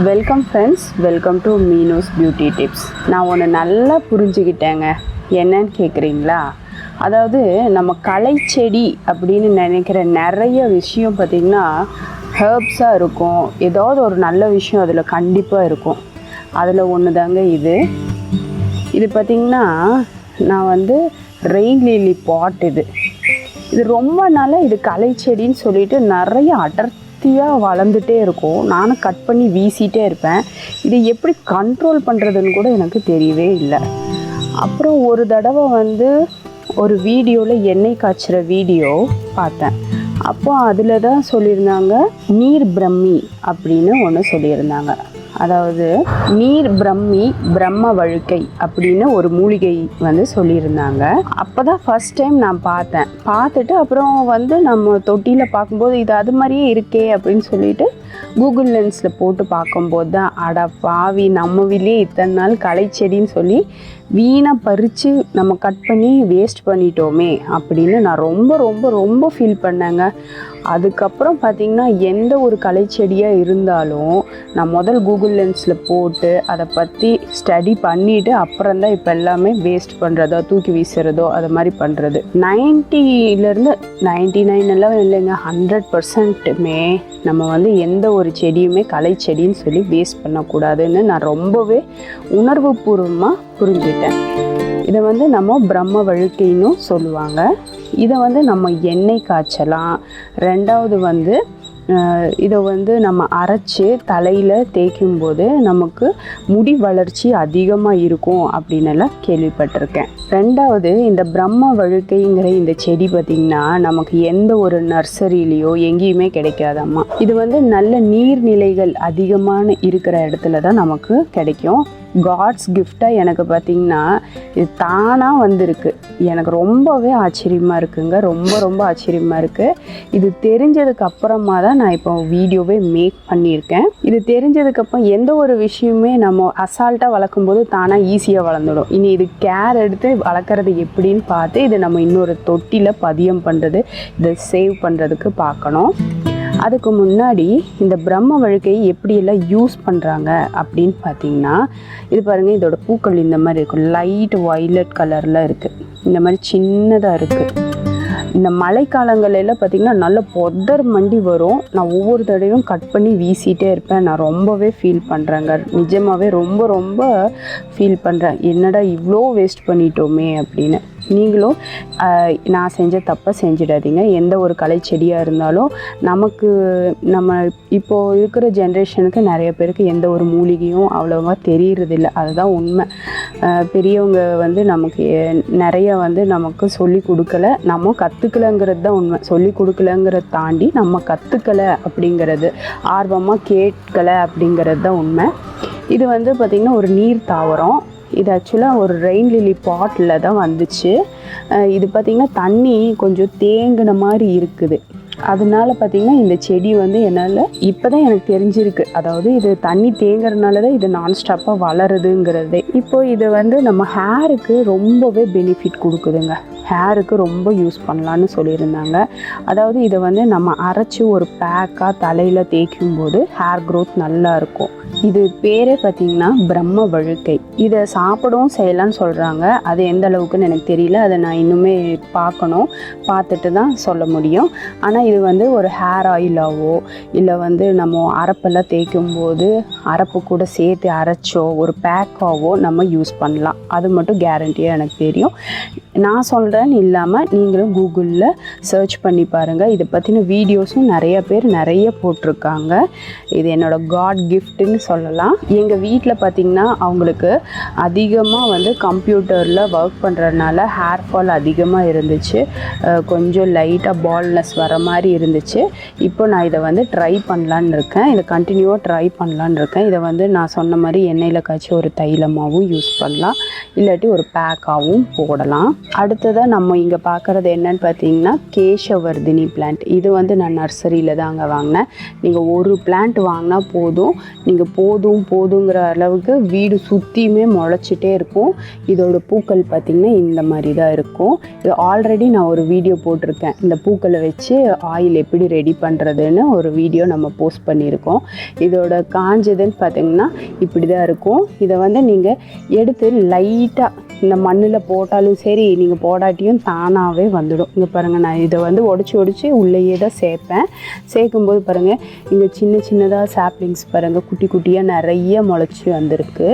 Welcome friends welcome to Meeno's beauty tips நான் ஒன்று நல்லா புரிஞ்சுக்கிட்டேங்க. என்னன்னு கேட்குறீங்களா அதாவது நம்ம களை செடி அப்படின்னு நினைக்கிற நிறைய விஷயம் பார்த்திங்கன்னா ஹேர்ப்ஸாக இருக்கும். ஏதாவது ஒரு நல்ல விஷயம் அதில் கண்டிப்பாக இருக்கும். அதில் ஒன்று தாங்க இது. இது பார்த்திங்கன்னா நான் வந்து ரெயின் லில்லி பாட் இது. இது ரொம்ப நாளாக இது களை செடின்னு சொல்லிட்டு நிறைய ஜாஸ்தியாக வளர்ந்துட்டே இருக்கும். நானும் கட் பண்ணி வீசிட்டே இருப்பேன். இதை எப்படி கண்ட்ரோல் பண்ணுறதுன்னு கூட எனக்கு தெரியவே இல்லை. அப்புறம் ஒரு தடவை வந்து ஒரு வீடியோவில் எண்ணெய் காய்ச்சுற வீடியோ பார்த்தேன். அப்போ அதில் தான் சொல்லியிருந்தாங்க நீர் பிரம்மி அப்படின்னு ஒன்று சொல்லியிருந்தாங்க. அதாவது நீர் பிரம்மி பிரம்ம வழுக்கை அப்படின்னு ஒரு மூலிகை வந்து சொல்லியிருந்தாங்க. அப்போ தான் ஃபஸ்ட் டைம் நான் பார்த்தேன். பார்த்துட்டு அப்புறம் வந்து நம்ம தொட்டியில் பார்க்கும்போது இது அது மாதிரியே இருக்கே அப்படின்னு சொல்லிட்டு கூகுள் லென்ஸில் போட்டு பார்க்கும்போது தான் அட பாவி நம்ம வீட்லேயே இத்தனை நாள் களை செடின்னு சொல்லி வீணாக பறித்து நம்ம கட் பண்ணி வேஸ்ட் பண்ணிட்டோமே அப்படின்னு நான் ரொம்ப ரொம்ப ரொம்ப ஃபீல் பண்ணேங்க. அதுக்கப்புறம் பார்த்திங்கன்னா எந்த ஒரு கலை செடியாக இருந்தாலும் நான் முதல் கூகுள் லென்ஸில் போட்டு அதை பற்றி ஸ்டடி பண்ணிவிட்டு அப்புறம் தான் இப்போ எல்லாமே வேஸ்ட் பண்ணுறதோ தூக்கி வீசுகிறதோ அது மாதிரி பண்ணுறது நைன்ட்டிலேருந்து நைன்ட்டி நைன் எல்லாம் இல்லைங்க ஹண்ட்ரட் பர்சன்ட்டுமே நம்ம வந்து எந்த ஒரு செடியுமே கலை செடின்னு சொல்லி வேஸ்ட் பண்ணக்கூடாதுன்னு நான் ரொம்பவே உணர்வுபூர்வமாக புரிஞ்சுட்டேன் இதை வந்து நம்ம பிரம்ம வழுக்கைன்னு சொல்லுவாங்க. இதை வந்து நம்ம எண்ணெய் காய்ச்சலாம். ரெண்டாவது வந்து இதை வந்து நம்ம அரைச்சி தலையில் தேய்க்கும்போது நமக்கு முடி வளர்ச்சி அதிகமாக இருக்கும் அப்படின்னெல்லாம் கேள்விப்பட்டிருக்கேன். ரெண்டாவது இந்த பிரம்ம வழுக்கைங்கிற இந்த செடி பார்த்திங்கன்னா நமக்கு எந்த ஒரு நர்சரியிலையோ எங்கேயுமே கிடைக்காதம்மா. இது வந்து நல்ல நீர்நிலைகள் அதிகமான இருக்கிற இடத்துல தான் நமக்கு கிடைக்கும். காட்ஸ் கிஃப்டாக எனக்கு பார்த்திங்கன்னா இது தானாக வந்திருக்கு. எனக்கு ரொம்பவே ஆச்சரியமாக இருக்குங்க. ரொம்ப ரொம்ப ஆச்சரியமாக இருக்குது இது தெரிஞ்சதுக்கு அப்புறமா தான் நான் இப்போ வீடியோவே மேக் பண்ணியிருக்கேன். இது தெரிஞ்சதுக்கப்புறம் எந்த ஒரு விஷயமே நம்ம அசால்ட்டாக வளர்க்கும்போது தானாக ஈஸியாக வளர்ந்துடும். இனி இது கேர் எடுத்து வளர்க்குறது எப்படின்னு பார்த்து இது நம்ம இன்னொரு தொட்டியில் பதியம் பண்ணுறது இதை சேவ் பண்ணுறதுக்கு பார்க்கணும். அதுக்கு முன்னாடி இந்த பிரம்ம வழுக்கை எப்படியெல்லாம் யூஸ் பண்ணுறாங்க அப்படின்னு பார்த்தீங்கன்னா இது பாருங்கள் இதோட பூக்கள் இந்த மாதிரி இருக்கும் லைட் வைலட் கலரில் இருக்குது இந்த மாதிரி சின்னதாக இருக்குது இந்த மழைக்காலங்களெல்லாம் பார்த்திங்கன்னா நல்ல பொதர் மண்டி வரும். நான் ஒவ்வொரு தடவையும் கட் பண்ணி வீசிட்டே இருப்பேன். நான் ரொம்பவே ஃபீல் பண்ணுறேங்க நிஜமாகவே ரொம்ப ரொம்ப ஃபீல் பண்ணுறேன் என்னடா இவ்வளோ வேஸ்ட் பண்ணிட்டோமே அப்படின்னு. நீங்களும் நான் செஞ்ச தப்பை செஞ்சிடாதீங்க. எந்த ஒரு கலை செடியாக இருந்தாலும் நமக்கு நம்ம இப்போது இருக்கிற ஜென்ரேஷனுக்கு நிறைய பேருக்கு எந்த ஒரு மூலிகையும் அவ்வளோவா தெரியறதில்ல. அதுதான் உண்மை. பெரியவங்க வந்து நமக்கு நிறைய வந்து நமக்கு சொல்லி கொடுக்கல. நம்ம கற்றுக்கலங்கிறது தான் உண்மை. சொல்லி கொடுக்கலங்கிறத தாண்டி நம்ம கற்றுக்கல அப்படிங்கிறது ஆர்வமாக கேட்கல அப்படிங்கிறது தான் உண்மை. இது வந்து பார்த்திங்கன்னா ஒரு நீர் தாவரம் இது ஆக்சுவலாக ஒரு ரெயின் லில்லி பாட்டில் தான் வந்துச்சு. இது பார்த்திங்கன்னா தண்ணி கொஞ்சம் தேங்கின மாதிரி இருக்குது. அதனால பார்த்திங்கன்னா இந்த செடி வந்து என்னால் இப்போ தான் எனக்கு தெரிஞ்சிருக்கு. அதாவது இது தண்ணி தேங்குறதுனால தான் இது நான் ஸ்டாப்பாக வளருதுங்கிறதே. இப்போ இது வந்து நம்ம ஹேருக்கு ரொம்பவே பெனிஃபிட் கொடுக்குதுங்க. ஹேருக்கு ரொம்ப யூஸ் பண்ணலான்னு சொல்லியிருந்தாங்க. அதாவது இதை வந்து நம்ம அரைச்சி ஒரு பேக்காக தலையில் தேய்க்கும் போது ஹேர் க்ரோத் நல்லா இருக்கும். இது பேரே பார்த்திங்கன்னா பிரம்ம வழுக்கை. இதை சாப்பிடவும் செய்யலாம்னு சொல்கிறாங்க அது எந்த அளவுக்குன்னு எனக்கு தெரியல. அதை நான் இன்னுமே பார்க்கணும். பார்த்துட்டு தான் சொல்ல முடியும். ஆனால் இது வந்து ஒரு ஹேர் ஆயிலாவோ இல்லை வந்து நம்ம அரப்பெல்லாம் தேய்க்கும் போது அரப்பு கூட சேர்த்து அரைச்சோ ஒரு பேக்காவோ நம்ம யூஸ் பண்ணலாம். அது மட்டும் கேரண்டியாக எனக்கு தெரியும். நான் சொல்கிறேன்னு இல்லாமல் நீங்களும் கூகுளில் சர்ச் பண்ணி பாருங்கள் இதை பற்றின வீடியோஸும் நிறைய பேர் நிறைய போட்டிருக்காங்க. இது என்னோடய காட் கிஃப்ட்டுன்னு சொல்லலாம். எங்கள் வீட்டில் பார்த்திங்கன்னா அவங்களுக்கு அதிகமாக வந்து கம்ப்யூட்டரில் ஒர்க் பண்ணுறதுனால ஹேர் ஃபால் அதிகமாக இருந்துச்சு. கொஞ்சம் லைட்டாக பால்னஸ் வர மாதிரி இருந்துச்சு. இப்போ நான் இதை வந்து ட்ரை பண்ணலான்னு இருக்கேன். இதை கண்டினியூவாக ட்ரை பண்ணலான்னு இருக்கேன். இதை வந்து நான் சொன்ன மாதிரி எண்ணெயில் காய்ச்சி ஒரு தைலமாகவும் யூஸ் பண்ணலாம். இல்லாட்டி ஒரு பேக்காகவும் போடலாம். அடுத்ததாக நம்ம இங்கே பார்க்குறது என்னன்னு பார்த்தீங்கன்னா கேஷவர்தினி பிளான்ட் இது வந்து நான் நர்சரியில் தாங்க வாங்கினேன். நீங்கள் ஒரு பிளான்ட் வாங்கினா போதும். நீங்கள் போதும் போதுங்கிற அளவுக்கு வீடு சுற்றியுமே முளைச்சிட்டே இருக்கும். இதோட பூக்கள் பார்த்திங்கன்னா இந்த மாதிரி தான் இருக்கும். இது ஆல்ரெடி நான் ஒரு வீடியோ போட்டிருக்கேன். இந்த பூக்களை வச்சு ஆயில் எப்படி ரெடி பண்ணுறதுன்னு ஒரு வீடியோ நம்ம போஸ்ட் பண்ணியிருக்கோம். இதோட காஞ்சதுன்னு பார்த்தீங்கன்னா இப்படி தான் இருக்கும். இதை வந்து நீங்கள் எடுத்து லைட்டாக இந்த மண்ணில் போட்டாலும் சரி நீங்கள் போடாட்டியும் தானாகவே வந்துடும். இங்கே பாருங்கள் நான் இதை வந்து உடச்சி உடச்சி உள்ளேயே தான் சேர்ப்பேன். சேர்க்கும்போது பாருங்கள் இங்கே சின்ன சின்னதாக சாப்ளிங்ஸ் பாருங்கள் குட்டி குட்டியாக நிறைய முளைச்சி வந்திருக்கு.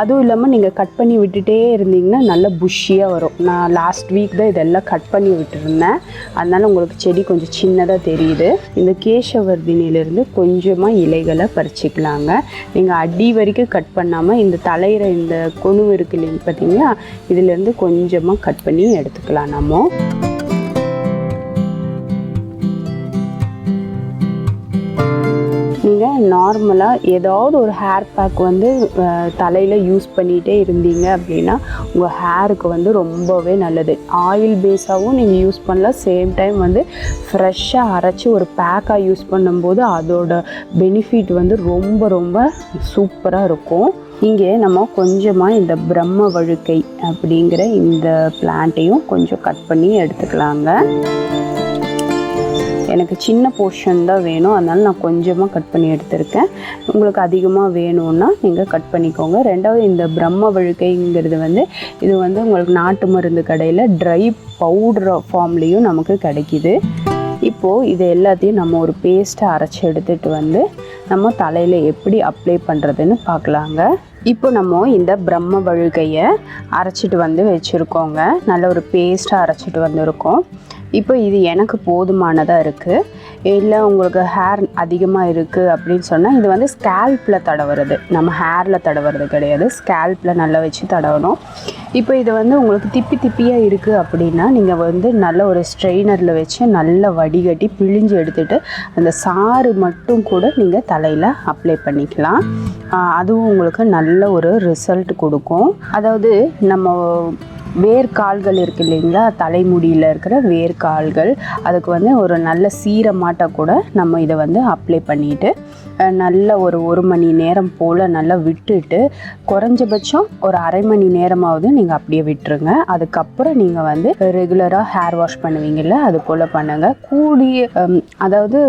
அதுவும் இல்லாமல் நீங்கள் கட் பண்ணி விட்டுட்டே இருந்தீங்கன்னா நல்ல புஷ்ஷியாக வரும். நான் லாஸ்ட் வீக் தான் இதெல்லாம் கட் பண்ணி விட்டுருந்தேன். அதனால் உங்களுக்கு செடி கொஞ்சம் சின்னதாக தெரியுது. இந்த கேசவர்தினியிலேருந்து கொஞ்சமாக இலைகளை பறிச்சிக்கலாங்க. நீங்கள் அடி வரைக்கும் கட் பண்ணாமல் இந்த தலையிற இந்த கொணு இருக்கு இல்லைங்க பார்த்தீங்களா இதுலேருந்து கொஞ்சமாக கட் பண்ணி எடுத்துக்கலாம் நம்ம. நார்மலாக ஏதாவது ஒரு ஹேர் பேக் வந்து தலையில் யூஸ் பண்ணிகிட்டே இருந்தீங்க அப்படின்னா உங்கள் ஹேருக்கு வந்து ரொம்பவே நல்லது. ஆயில் பேஸாகவும் நீங்கள் யூஸ் பண்ணலாம். சேம் டைம் வந்து ஃப்ரெஷ்ஷாக அரைச்சி ஒரு பேக்காக யூஸ் பண்ணும்போது அதோட பெனிஃபிட் வந்து ரொம்ப ரொம்ப சூப்பராக இருக்கும். இங்கே நம்ம கொஞ்சமாக இந்த பிரம்ம வழுக்கை அப்படிங்கிற இந்த பிளான்ட்டையும் கொஞ்சம் கட் பண்ணி எடுத்துக்கலாங்க. எனக்கு சின்ன போர்ஷன் தான் வேணும். அதனால் நான் கொஞ்சமாக கட் பண்ணி எடுத்திருக்கேன். உங்களுக்கு அதிகமாக வேணும்னா நீங்கள் கட் பண்ணிக்கோங்க. ரெண்டாவது இந்த பிரம்ம வழுக்கைங்கிறது வந்து இது வந்து உங்களுக்கு நாட்டு மருந்து கடையில் ட்ரை பவுடர் ஃபார்ம்லேயும் நமக்கு கிடைக்கிது. இப்போது இது எல்லாத்தையும் நம்ம ஒரு பேஸ்ட்டை அரைச்சி எடுத்துகிட்டு வந்து நம்ம தலையில் எப்படி அப்ளை பண்ணுறதுன்னு பார்க்கலாங்க. இப்போ நம்ம இந்த பிரம்ம வழுகையை அரைச்சிட்டு வந்து வச்சுருக்கோங்க. நல்ல ஒரு பேஸ்ட்டாக அரைச்சிட்டு வந்திருக்கோம். இப்போ இது எனக்கு போதுமானதாக இருக்குது இல்லை உங்களுக்கு ஹேர் அதிகமாக இருக்குது அப்படின்னு சொன்னால் இது வந்து ஸ்கேல்ப்பில் தடவுறது. நம்ம ஹேரில் தடவுறது கிடையாது. ஸ்கேல்ப்பில் நல்லா வச்சு தடவணும். இப்போ இது வந்து உங்களுக்கு திப்பி திப்பியாக இருக்குது அப்படின்னா நீங்கள் வந்து நல்ல ஒரு ஸ்ட்ரெயினரில் வச்சு நல்லா வடிகட்டி பிழிஞ்சு எடுத்துகிட்டு அந்த சாறு மட்டும் கூட நீங்கள் தலையில் அப்ளை பண்ணிக்கலாம். அதுவும் உங்களுக்கு நல்ல ஒரு ரிசல்ட் கொடுக்கும். அதாவது நம்ம வேர்க்கால்கள் இருக்கு இல்லைங்களா? தலைமுடியில் இருக்கிற வேர்க்கால்கள் அதுக்கு வந்து ஒரு நல்ல சீரமாட்டை கூட நம்ம இதை வந்து அப்ளை பண்ணிட்டு நல்ல ஒரு ஒரு மணி நேரம் போல் நல்லா விட்டுட்டு குறைஞ்சபட்சம் ஒரு அரை மணி நேரமாவது நீங்கள் அப்படியே விட்டுருங்க. அதுக்கப்புறம் நீங்கள் வந்து ரெகுலராக ஹேர் வாஷ் பண்ணுவீங்கல்ல அது போல் பண்ணுங்கள் கூடிய அதாவது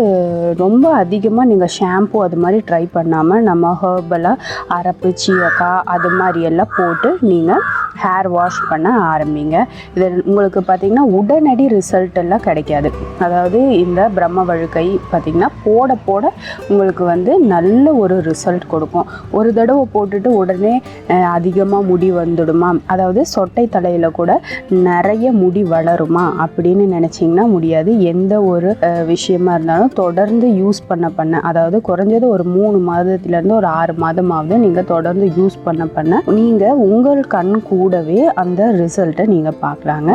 ரொம்ப அதிகமாக நீங்கள் ஷாம்பு அது மாதிரி ட்ரை பண்ணாமல் நம்ம ஹேர்பலாக அரப்பு சீயக்காய் அது மாதிரி எல்லாம் போட்டு நீங்கள் ஹேர் வாஷ் பண்ண ஆரம்பிங்க. இது உங்களுக்கு பார்த்தீங்கன்னா உடனடி ரிசல்ட் எல்லாம் கிடைக்காது. அதாவது இந்த பிரம்ம வழுக்கை பார்த்தீங்கன்னா போட போட உங்களுக்கு வந்து நல்ல ஒரு ரிசல்ட் கொடுக்கும். ஒரு தடவை போட்டுட்டு உடனே அதிகமாக முடி வந்துடுமா? அதாவது சொட்டை தலையில் கூட நிறைய முடி வளருமா? அப்படின்னு நினச்சிங்கன்னா முடியாது. எந்த ஒரு விஷயமா இருந்தாலும் தொடர்ந்து யூஸ் பண்ண பண்ண அதாவது குறைஞ்சது ஒரு மூணு மாதத்துலேருந்து ஒரு ஆறு மாதமாவது நீங்கள் தொடர்ந்து யூஸ் பண்ண பண்ண நீங்கள் உங்கள் கண் கூடவே அந்த ரிசல்ட்டை நீங்கள் பார்க்கலாங்க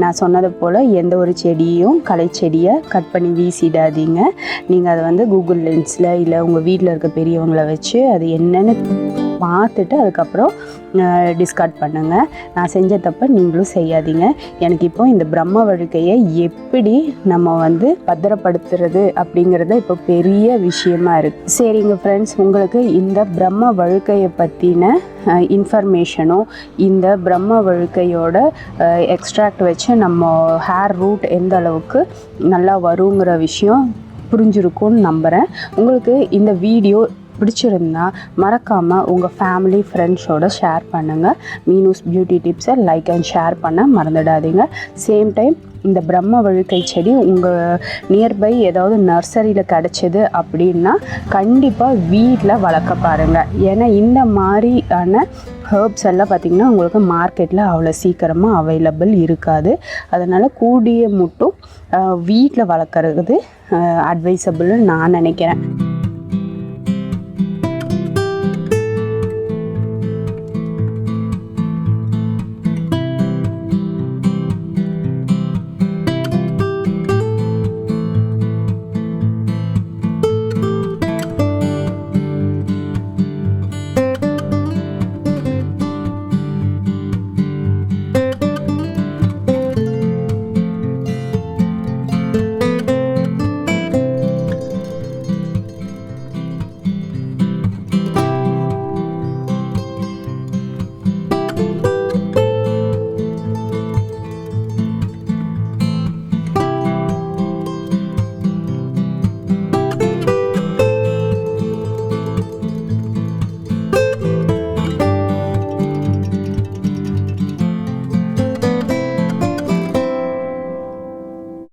நான் சொன்னது போல் எந்த ஒரு செடியும் களை செடியை கட் பண்ணி வீசிடாதீங்க. நீங்கள் அதை வந்து கூகுள் லென்ஸில் இல்லை உங்கள் வீட்டில் இருக்க பெரியவங்களை வச்சு அது என்னென்னு பார்த்துட்டு அதுக்கப்புறம் டிஸ்கார்ட் பண்ணுங்கள் நான் செஞ்ச தப்பை நீங்களும் செய்யாதீங்க. எனக்கு இப்போ இந்த பிரம்ம வழுக்கையை எப்படி நம்ம வந்து பத்திரப்படுத்துறது அப்படிங்கிறது இப்போ பெரிய விஷயமா இருக்குது சரிங்க ஃப்ரெண்ட்ஸ் உங்களுக்கு இந்த பிரம்ம வழுக்கையை பற்றின இன்ஃபர்மேஷனும் இந்த பிரம்ம வழுக்கையோட எக்ஸ்ட்ராக்ட் வச்சு நம்ம ஹேர் ரூட் எந்த அளவுக்கு நல்லா வருங்கிற விஷயம் புரிஞ்சிருக்கும்னு நம்புகிறேன் உங்களுக்கு இந்த வீடியோ பிடிச்சிருந்தா மறக்காமல் உங்கள் ஃபேமிலி ஃப்ரெண்ட்ஸோட ஷேர் பண்ணுங்கள் மீனூஸ் பியூட்டி டிப்ஸை லைக் அண்ட் ஷேர் பண்ண மறந்துடாதீங்க. சேம் டைம் இந்த பிரம்ம வழுக்கை செடி உங்கள் நியர்பை ஏதாவது நர்சரியில் கிடச்சிது அப்படின்னா கண்டிப்பாக வீட்டில் வளர்க்க பாருங்கள் ஏன்னா இந்த மாதிரியான ஹேர்ப்ஸ் எல்லாம் பார்த்திங்கன்னா உங்களுக்கு மார்க்கெட்டில் அவ்வளோ சீக்கிரமாக அவைலபிள் இருக்காது. அதனால் கூடிய மட்டும் வீட்டில் வளர்க்குறது அட்வைசபிள்னு நான் நினைக்கிறேன்.